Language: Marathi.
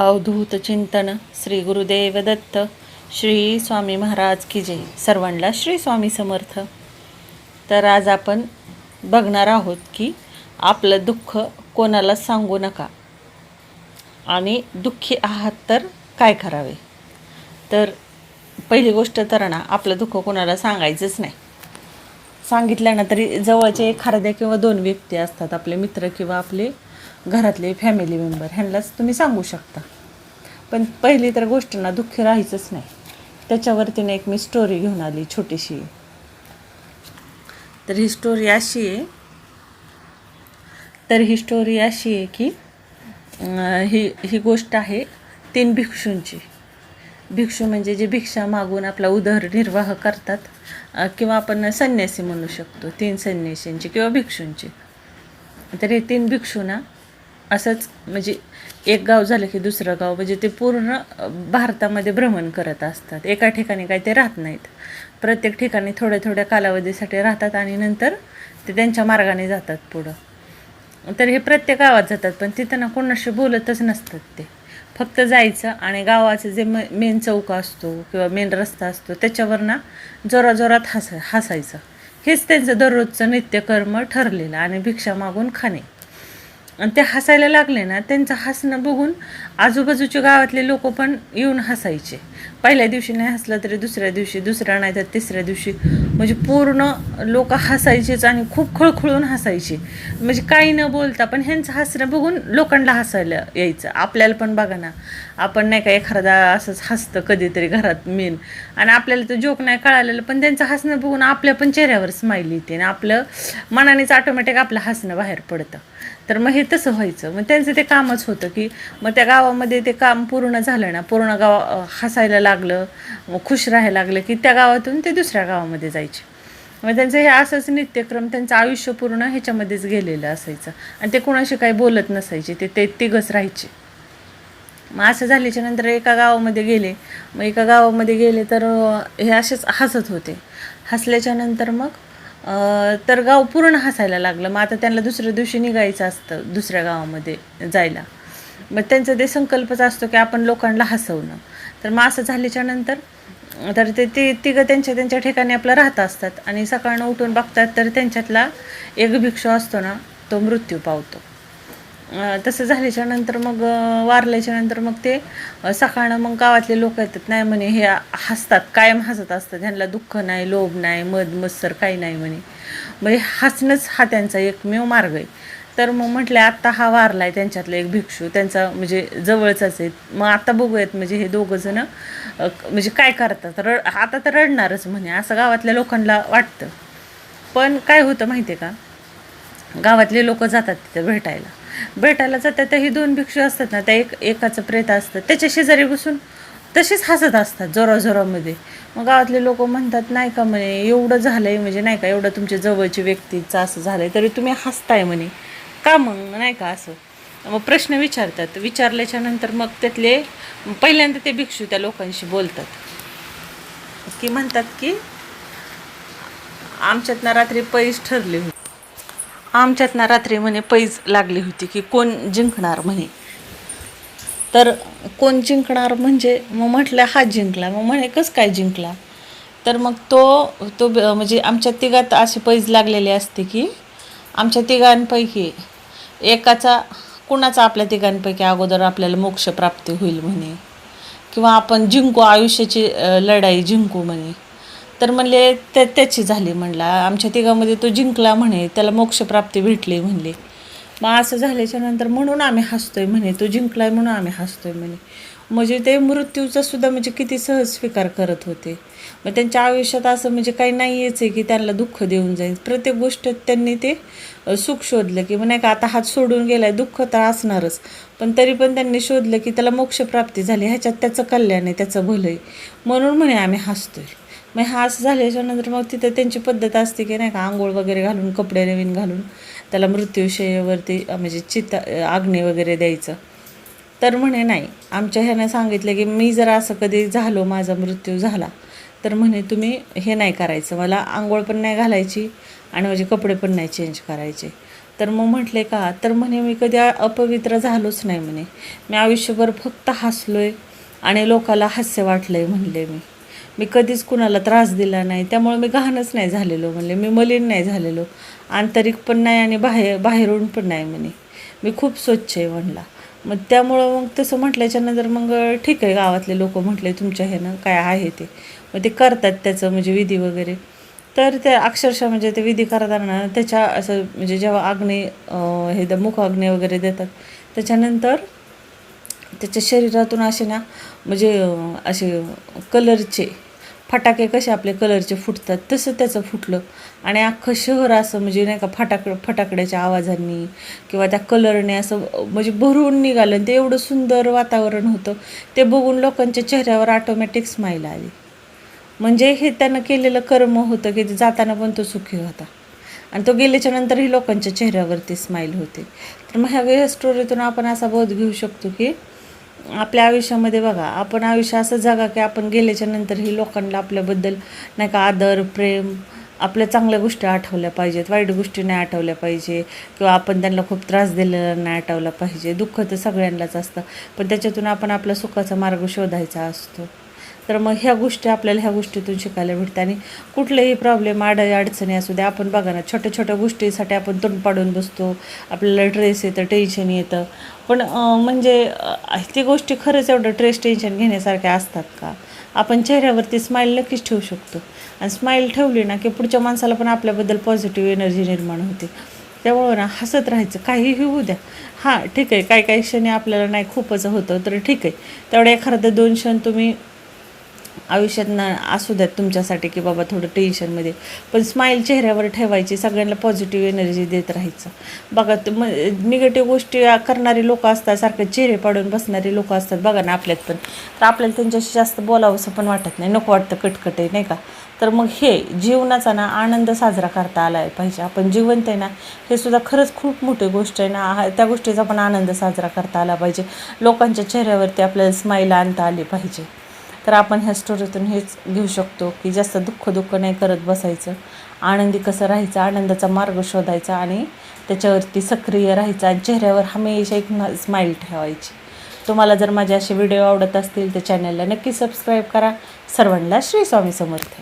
अवधूत चिंतन श्री गुरुदेव दत्त श्री स्वामी महाराज की जय. सर्वांना श्री स्वामी समर्थ. तर आज आपण बघणार आहोत की आपलं दुःख कोणाला सांगू नका आणि दुःखी आहात तर काय करावे? तर पहिली गोष्ट तर ना आपलं दुःख कोणाला सांगायचंच नाही. सांगितलं ना तरी जवळचे एखाद्या किंवा दोन व्यक्ती असतात आपले मित्र किंवा आपले घरातले फॅमिली मेंबर ह्यांनाच तुम्ही सांगू शकता. पण पहिली तर गोष्ट ना दुःखी राहायचंच नाही. त्याच्यावरतीने एक मी स्टोरी घेऊन आली छोटीशी. तर ही स्टोरी अशी आहे. तर ही स्टोरी अशी आहे की ही ही गोष्ट आहे तीन भिक्षूंची. भिक्षू म्हणजे जे भिक्षा मागून आपला उदरनिर्वाह करतात किंवा आपण संन्यासी म्हणू शकतो तीन संन्यासींची किंवा भिक्षूंची. तर हे तीन भिक्षू ना असंच म्हणजे एक गाव झालं की दुसरं गाव म्हणजे ते पूर्ण भारतामध्ये भ्रमण करत असतात. एका ठिकाणी काय ते राहत नाहीत. प्रत्येक ठिकाणी थोड्या थोड्या कालावधीसाठी राहतात आणि नंतर ते त्यांच्या मार्गाने जातात पुढं. तर हे प्रत्येक गावात जातात पण तिथं ना कोणाशी बोलतच नसतात ते. फक्त जायचं आणि गावाचं जे म मेन चौक असतो किंवा मेन रस्ता असतो त्याच्यावर ना जोराजोरात हस हसायचं. हेच त्यांचं दररोजचं नित्यकर्म ठरलेलं आणि भिक्षा मागून खाणे. आणि ते हसायला लागले ना त्यांचं हसणं बघून आजूबाजूच्या गावातले लोक पण येऊन हसायचे. पहिल्या दिवशी नाही हसलं तरी दुसऱ्या दिवशी दुसऱ्या नाही तर तिसऱ्या दिवशी. म्हणजे पूर्ण लोक हसायचेच आणि खूप खळखळून हसायचे. म्हणजे काही न बोलता पण ह्यांचं हसणं बघून लोकांना हसायला यायचं. आपल्याला पण बघा ना आपण नाही का एखादा असंच हसतं कधीतरी घरात मेन. आणि आपल्याला तर जोक नाही कळालेलं पण त्यांचं हसणं बघून आपल्या पण चेहऱ्यावर स्माईल येते आणि आपलं मनानेच ऑटोमॅटिक आपलं हसणं बाहेर पडतं. तर मग हे तसं व्हायचं. मग त्यांचं ते कामच होतं की मग त्या गावामध्ये ते काम पूर्ण झालं ना पूर्ण गाव हसायला लागलं खुश राहायला लागलं की त्या गावातून ते दुसऱ्या गावामध्ये जायचे. मग त्यांचं हे असंच नित्यक्रम त्यांचं आयुष्य पूर्ण ह्याच्यामध्येच गेलेलं असायचं. आणि ते कोणाशी काही बोलत नसायचे ते ते तिघच राहायचे. मग असं झाल्याच्यानंतर एका गावामध्ये गेले. मग एका गावामध्ये गेले तर हे असेच हसत होते. हसल्याच्या नंतर मग तर गाव पूर्ण हसायला लागलं. मग आता त्यांना दुसऱ्या दिवशी निघायचं असतं दुसऱ्या गावामध्ये जायला. मग त्यांचा ते संकल्पच असतो की आपण लोकांना हसवणं. तर मग असं झाल्याच्यानंतर तर ते ती तिघं त्यांच्या त्यांच्या ठिकाणी आपलं राहत असतात. आणि सकाळनं उठून बघतात तर त्यांच्यातला एक भिक्षू असतो ना तो मृत्यू पावतो. तसं झाल्याच्यानंतर मग वारल्याच्या नंतर मग ते सकाळनं मग गावातले लोक येतात नाही म्हणे हे हसतात कायम हसत असतात. ह्यांना दुःख नाही लोभ नाही मध मत्सर काही नाही म्हणे. म्हणजे हसणंच हा त्यांचा एकमेव मार्ग आहे. तर मग म्हटलं आत्ता हा वारला आहे त्यांच्यातला एक भिक्षू त्यांचा म्हणजे जवळचाच आहे. मग आता बघूयात म्हणजे हे दोघं जण म्हणजे काय करतात? रड आता तर रडणारच म्हणे असं गावातल्या लोकांना वाटतं. पण काय होतं माहिती आहे का? गावातले लोक जातात तिथं भेटायला. भेटायला जातात तर ही दोन भिक्षू असतात ना त्या एक एकाचं प्रेत असतं त्याच्या शेजारी बसून तसेच हसत असतात जोराजोरामध्ये मग गावातले लोक म्हणतात नाही का म्हणे एवढं झालंय म्हणजे नाही का एवढं तुमच्या जवळची व्यक्तीचं असं झालंय तरी तुम्ही हसताय म्हणे. का मग नाही का असं? मग प्रश्न विचारतात. विचारल्याच्या नंतर मग त्यातले पहिल्यांदा ते भिक्षू त्या लोकांशी बोलतात. की म्हणतात की आमच्यात ना रात्री पैस ठरली होते. आमच्यात ना रात्री म्हणे पैज लागली होती की कोण जिंकणार म्हणे. तर कोण जिंकणार म्हणजे मग म्हटलं हा जिंकला. मग म्हणे कसं काय जिंकला? तर मग तो तो ब- म्हणजे आमच्या तिघात असे पैज लागलेले असते की आमच्या तिघांपैकी एकाचा कुणाचा आपल्या तिघांपैकी अगोदर आपल्याला मोक्ष प्राप्ती होईल म्हणे. किंवा आपण जिंकू आयुष्याची लढाई जिंकू म्हणे. तर म्हणले त्या त्याची झाली म्हणला. आमच्या तिघामध्ये तो जिंकला म्हणे त्याला मोक्षप्राप्ती भेटली म्हणले. मग असं झाल्याच्यानंतर म्हणून आम्ही हसतोय म्हणे तो जिंकलाय म्हणून आम्ही हसतोय म्हणे. म्हणजे ते मृत्यूचा सुद्धा म्हणजे किती सहज स्वीकार करत होते. मग त्यांच्या आयुष्यात असं म्हणजे काही नाही आहे की त्यांना दुःख देऊन जाईल. प्रत्येक गोष्ट त्यांनी ते सुख शोधलं की नाही का आता हात सोडून गेलाय दुःख तर असणारच. पण तरी पण त्यांनी शोधलं की त्याला मोक्षप्राप्ती झाली. ह्याच्यात त्याचं कल्याण आहे त्याचं भलं आहे म्हणून म्हणे आम्ही हसतोय. मग हा असं झाल्याच्यानंतर मग तिथं त्यांची पद्धत असते की नाही का आंघोळ वगैरे घालून कपडे नवीन घालून त्याला मृत्यूशयेवरती म्हणजे चिता आग्ने वगैरे द्यायचं. तर म्हणे नाही आमच्या ह्यानं सांगितलं की मी जर असं कधी झालो माझा मृत्यू झाला तर म्हणे तुम्ही हे नाही करायचं. मला आंघोळ पण नाही घालायची आणि माझे कपडे पण नाही चेंज करायचे. तर मग म्हटले का तर म्हणे मी कधी अपवित्र झालोच नाही म्हणे. मी आयुष्यभर फक्त हसलो आहे आणि लोकाला हास्य वाटलं आहे म्हणले मी. मी कधीच कुणाला त्रास दिला नाही. त्यामुळे मी घाणच नाही झालेलो म्हणले. मी मलिन नाही झालेलो. आंतरिक पण नाही आणि बाहेर बाहेरून पण नाही म्हणे. मी खूप स्वच्छ आहे म्हणला. मग त्यामुळं मग तसं म्हटल्याच्या नंतर मग ठीक आहे गावातले लोक म्हटले तुमच्या ह्यानं काय आहे ते? मग ते करतात त्याचं म्हणजे विधी वगैरे. तर ते अक्षरशः म्हणजे ते विधी करताना त्याच्या असं म्हणजे जेव्हा अग्नी हे द मुख अग्नी वगैरे देतात त्याच्यानंतर त्याच्या शरीरातून असे ना म्हणजे असे कलरचे फटाके कसे आपले कलरचे फुटतात तसं त्याचं फुटलं. आणि अख्खं शहर असं म्हणजे नाही का फटाक फटाकड्याच्या आवाजांनी किंवा त्या कलरने असं म्हणजे भरून निघालं आणि ते एवढं सुंदर वातावरण होतं. ते बघून लोकांच्या चेहऱ्यावर ऑटोमॅटिक स्माईल आली. म्हणजे हे त्यानं केलेलं कर्म होतं की ते जाताना पण तो सुखी होता. आणि तो गेल्याच्या नंतरही लोकांच्या चेहऱ्यावरती स्माईल होते. तर मग ह्या स्टोरीतून आपण असा बोध घेऊ शकतो की आपल्या आयुष्यामध्ये बघा आपण आयुष्य असं जगा की आपण गेल्याच्या नंतरही लोकांना आपल्याबद्दल नाही का आदर प्रेम आपल्या चांगल्या गोष्टी आठवल्या पाहिजेत. वाईट गोष्टी नाही आठवल्या पाहिजे किंवा आपण त्यांना खूप त्रास दिलेला नाही आठवला पाहिजे. दुःख तर सगळ्यांनाच असतं. पण त्याच्यातून आपण आपला सुखाचा मार्ग शोधायचा असतो. तर मग ह्या गोष्टी आपल्याला ह्या गोष्टीतून शिकायला भेटतात. आणि कुठलेही प्रॉब्लेम आड अडचणी असू द्या आपण बघा ना छोट्या छोट्या गोष्टीसाठी आपण तोंड पाडून बसतो. आपल्याला ट्रेस येतं टेन्शन येतं. पण म्हणजे ती गोष्टी खरंच एवढं ट्रेस टेन्शन घेण्यासारख्या असतात का? आपण चेहऱ्यावरती स्माईल नक्कीच ठेवू शकतो. आणि स्माईल ठेवली ना की पुढच्या माणसाला पण आपल्याबद्दल पॉझिटिव्ह एनर्जी निर्माण होते. त्यामुळं ना हसत राहायचं काहीही होऊ द्या. हां ठीक आहे काही काही क्षणी आपल्याला नाही खूपच होतं तर ठीक आहे. तेवढ्या एखादा दोन क्षण तुम्ही आयुष्यात ना असू द्यात तुमच्यासाठी की बाबा थोडं टेन्शनमध्ये पण स्माईल चेहऱ्यावर ठेवायची सगळ्यांना पॉझिटिव्ह एनर्जी देत राहायचं. बघा म निगेटिव्ह गोष्टी करणारी लोक असतात सारखे चेहरे पाडून बसणारी लोक असतात. बघा ना आपल्यात पण. तर आपल्याला त्यांच्याशी जास्त बोलावंसं पण वाटत नाही. नको वाटतं कटकट आहे नाही का? तर मग हे जीवनाचा ना आनंद साजरा करता आला पाहिजे. आपण जिवंत आहे ना हे सुद्धा खरंच खूप मोठी गोष्ट आहे ना. हा- त्या गोष्टीचा पण आनंद साजरा करता आला पाहिजे. लोकांच्या चेहऱ्यावरती आपल्याला स्माईल आणता आली पाहिजे. तर आपण ह्या स्टोरीतून हेच घेऊ शकतो की जास्त दुःख दुःख नाही करत बसायचं. आनंदी कसं राहायचं आनंदाचा मार्ग शोधायचा आणि त्याच्यावरती सक्रिय राहायचं आणि चेहऱ्यावर हमेशा एक स्माईल ठेवायची. तुम्हाला जर माझे असे व्हिडिओ आवडत असतील तर चॅनलला नक्की सबस्क्राईब करा. सर्वांना श्री स्वामी समर्थ.